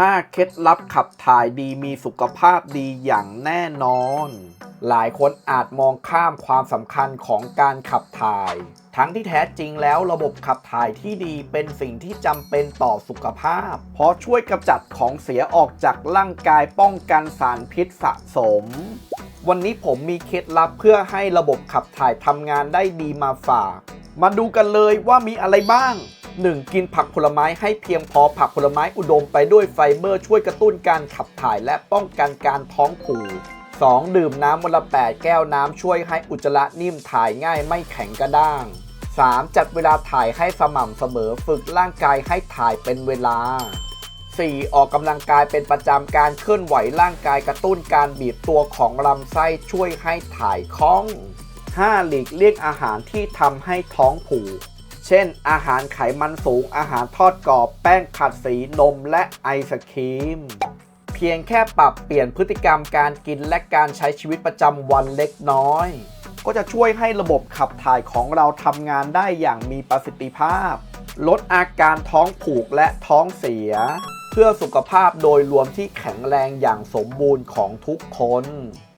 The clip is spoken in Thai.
5 เคล็ดลับขับถ่ายดีมีสุขภาพดีอย่างแน่นอน หลายคนอาจมองข้ามความสำคัญของการขับถ่าย ทั้งที่แท้จริงแล้วระบบขับถ่ายที่ดีเป็นสิ่งที่จำเป็นต่อสุขภาพ เพราะช่วยกำจัดของเสียออกจากร่างกายป้องกันสารพิษสะสม วันนี้ผมมีเคล็ดลับเพื่อให้ระบบขับถ่ายทำงานได้ดีมาฝาก มาดูกันเลยว่ามีอะไรบ้าง 1. กินผักผลไม้ให้เพียงพอผักผลไม้อุดมไปด้วยไฟเบอร์ช่วยกระตุ้นการขับถ่ายและป้องกันการท้องผูก 2. ดื่มน้ำวันละ8แก้วน้ำช่วยให้อุจจาระนิ่มถ่ายง่ายไม่แข็งกระด้าง 3. จัดเวลาถ่ายให้สม่ำเสมอฝึกร่างกายให้ถ่ายเป็นเวลา 4. ออกกำลังกายเป็นประจำการเคลื่อนไหวร่างกายกระตุ้นการบีบตัวของลำไส้ช่วยให้ถ่ายคล่อง 5. หลีกเลี่ยงอาหารที่ทำให้ท้องผูก เช่น อาหารไขมันสูง อาหารทอดกรอบ แป้งขัดสีนมและไอศครีม เพียงแค่ปรับเปลี่ยนพฤติกรรมการกินและการใช้ชีวิตประจำวันเล็กน้อย ก็จะช่วยให้ระบบขับถ่ายของเราทำงานได้อย่างมีประสิทธิภาพ ลดอาการท้องผูกและท้องเสีย เพื่อสุขภาพโดยรวมที่แข็งแรงอย่างสมบูรณ์ของทุกคน